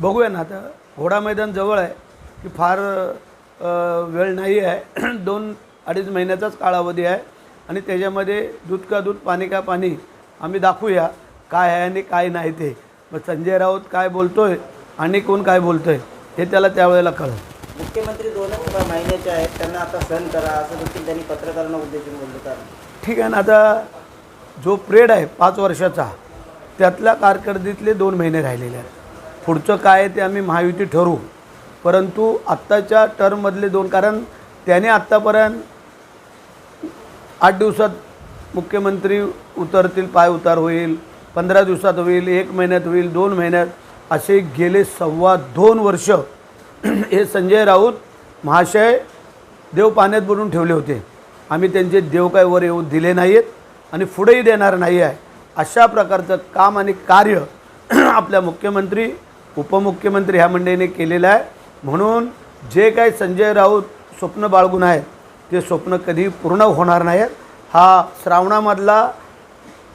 बघूया ना आता घोडा मैदान जवळ आहे की फार वेळ नाही आहे. दोन अडीच महिन्याचाच कालावधी आहे आणि त्याच्यामध्ये दूध का दूध पाणी का पाणी आम्ही दाखवूया काय आहे आणि काय नाही ते. मग संजय राऊत काय बोलतोय आणि कोण काय बोलतोय हे त्याला त्यावेळेला कळलं. मुख्यमंत्री दोनच महिन्याचे आहेत त्यांना आता सण करा असं देखील त्यांनी पत्रकारांना उद्देशून बोललं कारण ठीक आहे ना आता जो प्रेड आहे पाच वर्षाचा त्यातल्या कारकिर्दीतले दोन महिने राहिलेले आहेत. पुढचं काय आहे ते आम्ही महायुती ठरवू. परंतु आत्ताच्या टर्ममधले दोन कारण त्याने आत्तापर्यंत आठ दिवसात मुख्यमंत्री उतरतील पाय उतार होईल पंधरा दिवसात होईल एक महिन्यात होईल दोन महिन्यात असे गेले सव्वा दोन वर्ष. हे संजय राऊत महाशय देव पाण्यात बुडून ठेवले होते. आम्ही त्यांचे देव काय वर येऊ दिले नाही आहेत आणि पुढेही देणार नाही आहे अशा प्रकारचं काम आणि कार्य आपल्या मुख्यमंत्री उपमुख्यमंत्री ह्या मंडळीने केलेलं आहे. म्हणून जे काही संजय राऊत स्वप्न बाळगून आहेत ते स्वप्न कधी पूर्ण होणार नाहीत. हा श्रावणामधला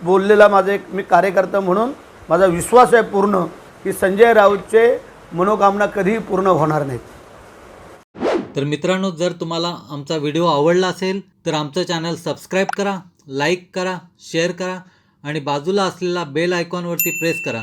बोललेला माझा एक मी कार्यकर्ता म्हणून माझा विश्वास आहे पूर्ण की संजय राऊतचे मनोकामना कधीही पूर्ण होणार नाहीत. तर मित्रांनो जर तुम्हाला आमचा व्हिडिओ आवडला असेल तर आमचं चॅनल सबस्क्राईब करा लाईक करा शेअर करा आणि बाजूला असलेला बेल आयकॉनवरती प्रेस करा.